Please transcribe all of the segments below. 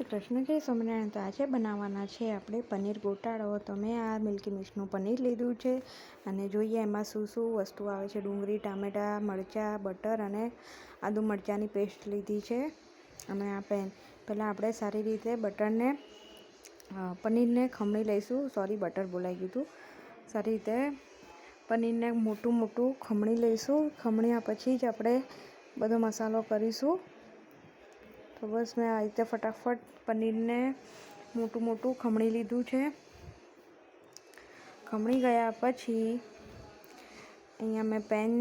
શ્રી કૃષ્ણ જય સ્વામિનારાયણ તો આજે બનાવવાના છે આપણે પનીર ગોટાળો. તો મેં આ મિલ્કી મિક્સનું પનીર લીધું છે અને જોઈએ એમાં શું શું વસ્તુ આવે છે. ડુંગળી, ટામેટાં, મરચાં, બટર અને આદુ મરચાંની પેસ્ટ લીધી છે. અને આ પેન પહેલાં આપણે સારી રીતે બટરને પનીરને ખમણી લઈશું. સોરી બટર બોલાઈ ગયું હતું. સારી રીતે પનીરને મોટું મોટું ખમણી લઈશું. ખમણ્યા પછી જ આપણે બધો મસાલો કરીશું. તો બસ મેં આ રીતે ફટાફટ પનીરને મોટું મોટું ખમણી લીધું છે. ખમણી ગયા પછી અહીંયા મેં પેન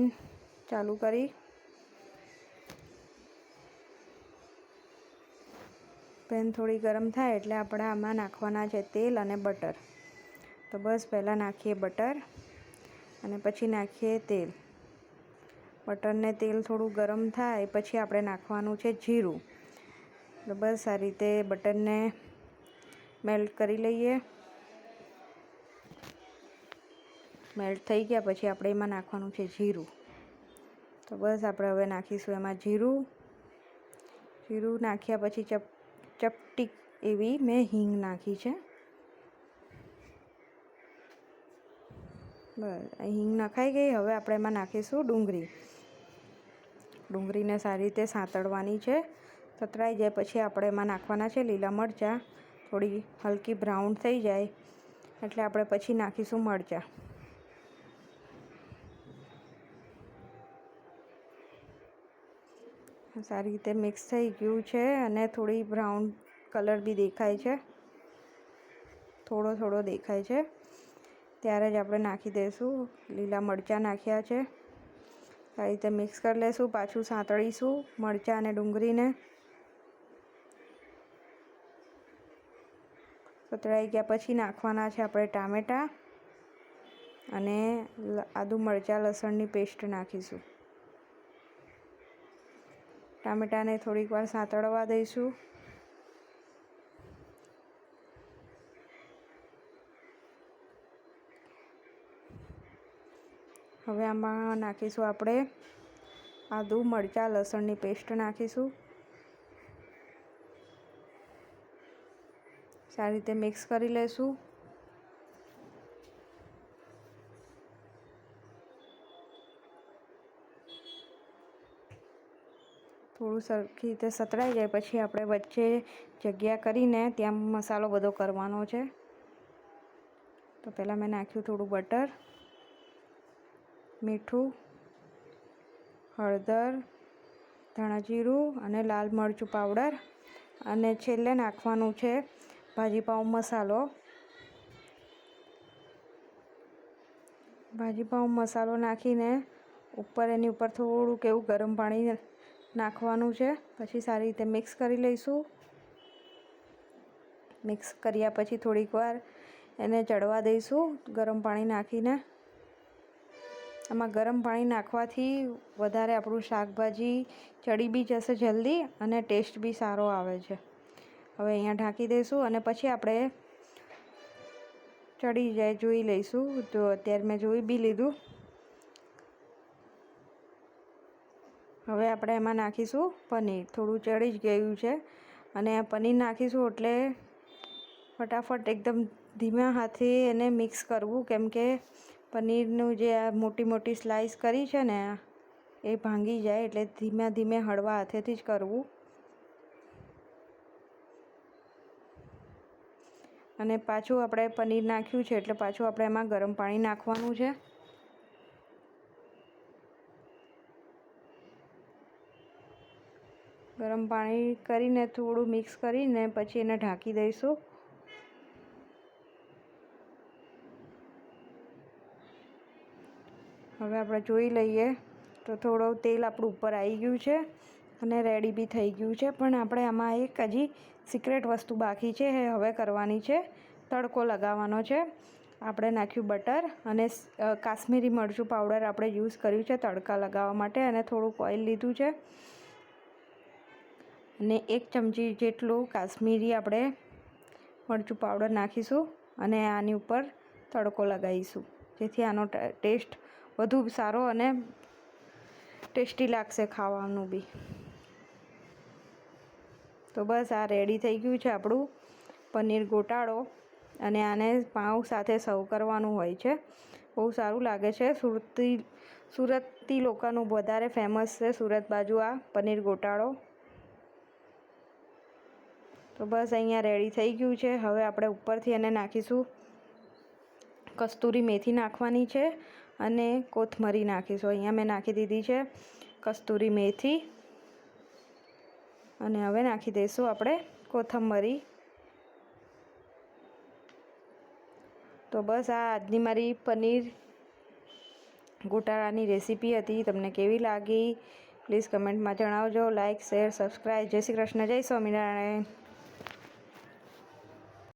ચાલુ કરી. પેન થોડી ગરમ થાય એટલે આપણે આમાં નાખવાના છે તેલ અને બટર. તો બસ પહેલાં નાખીએ બટર અને પછી નાખીએ તેલ. બટરને તેલ થોડું ગરમ થાય પછી આપણે નાખવાનું છે જીરું. તો બસ આ રીતે બટનને મેલ્ટ કરી લઈએ. મેલ્ટ થઈ ગયા પછી આપણે એમાં નાખવાનું છે જીરું. તો બસ આપણે હવે નાખીશું એમાં જીરું. જીરું નાખ્યા પછી ચપ, ચપટી એવી મેં હિંગ નાખી છે. બસ હિંગ નખાઈ ગઈ, હવે આપણે એમાં નાખીશું ડુંગળી. ડુંગળીને સારી રીતે સાંતળવાની છે. સતરાઈ જાય પછી આપણે એમાં નાખવાના છે લીલા મરચાં. થોડી હલકી બ્રાઉન થઈ જાય એટલે આપણે પછી નાખીશું મરચાં. સારી રીતે મિક્સ થઈ ગયું છે અને થોડી બ્રાઉન કલર બી દેખાય છે. થોડો થોડો દેખાય છે. ત્યારે જ આપણે નાખી દઈશું લીલા મરચાં નાખ્યા છે. સારી રીતે મિક્સ કરી લઈશું પાછું સાંતળીશું મરચાં અને ડુંગળીને. સતળાઈ ગયા પછી નાખવાના છે આપણે ટામેટાં અને આદુ મરચાં લસણની પેસ્ટ નાખીશું. ટામેટાને થોડીક વાર સાંતળવા દઈશું. હવે આમાં નાખીશું આપણે આદુ મરચાં લસણની પેસ્ટ નાખીશું. સારી રીતે મિક્સ કરી લઈશું થોડું સરખી રીતે સતરાઈ જાય, પછી આપણે વચ્ચે જગ્યા કરીને ત્યાં મસાલો બધો કરવાનો છે. તો પહેલાં મેં નાખ્યું થોડું બટર, મીઠું, હળદર ધાણા જીરું અને લાલ મરચું પાવડર. અને છેલ્લે નાખવાનું છે ભાજી પાઉં મસાલો. ભાજીપાઉં મસાલો નાખીને ઉપર એની ઉપર થોડુંક એવું ગરમ પાણી નાખવાનું છે. પછી સારી રીતે મિક્સ કરી લઈશું. મિક્સ કર્યા પછી થોડીક વાર એને ચડવા દઈશું ગરમ પાણી નાખીને. આમાં ગરમ પાણી નાખવાથી વધારે આપણું શાકભાજી ચડી બી જશે જલ્દી અને ટેસ્ટ બી સારો આવે છે. હવે અહીંયા ઢાંકી દઈશું અને પછી આપણે ચડી જાય જોઈ લઈશું. તો અત્યારે મેં જોઈ બી લીધું. હવે આપણે એમાં નાખીશું પનીર. થોડું ચડી જ ગયું છે અને પનીર નાખીશું એટલે ફટાફટ એકદમ ધીમા હાથે એને મિક્સ કરવું. કેમ કે પનીરનું જે આ મોટી મોટી સ્લાઈસ કરી છે ને, એ ભાંગી જાય એટલે ધીમે ધીમે હળવા હાથેથી જ કરવું. અને પાછું આપણે પનીર નાખ્યું છે એટલે પાછું આપણે એમાં ગરમ પાણી નાખવાનું છે. ગરમ પાણી કરીને થોડું મિક્સ કરીને પછી એને ઢાંકી દઈશું. હવે આપણે જોઈ લઈએ તો થોડું તેલ આપણું ઉપર આવી ગયું છે. અને રેડી બી થઈ ગયું છે. પણ આપણે આમાં એક હજી સિક્રેટ વસ્તુ બાકી છે, એ હવે કરવાની છે. તડકો લગાવવાનો છે. આપણે નાખ્યું બટર અને કાશ્મીરી મરચું પાવડર આપણે યુઝ કર્યું છે તડકા લગાવવા માટે અને થોડુંક ઓઇલ લીધું છે. અને એક ચમચી જેટલું કાશ્મીરી આપણે મરચું પાવડર નાખીશું અને આની ઉપર તડકો લગાવીશું. જેથી આનો ટેસ્ટ વધુ સારો અને ટેસ્ટી લાગશે ખાવાનું બી. તો બસ આ રેડી થઈ ગયું છે આપણું. પનીર ગોટાળો અને આને પાઉં સાથે સર્વ કરવાનું હોય છે. બહુ સારું લાગે છે. સુરતી સુરતી લોકોનું વધારે ફેમસ છે સુરત બાજુ આ પનીર ગોટાળો. તો બસ અહીંયા રેડી થઈ ગયું છે. હવે આપણે ઉપરથી એને નાખીશું. કસ્તુરી મેથી નાખવાની છે અને કોથમરી નાખીશું. અહીંયા મેં નાખી દીધી છે કસ્તુરી મેથી. અને હવે નાખી દઈશું આપણે કોથંબરી તો બસ આ આજની મારી પનીર ગોટાળાની રેસીપી હતી. તમને કેવી લાગી? પ્લીઝ કમેન્ટમાં જણાવજો. લાઇક શેર સબસ્ક્રાઈબ જય શ્રી કૃષ્ણ. જય સ્વામિનારાયણ.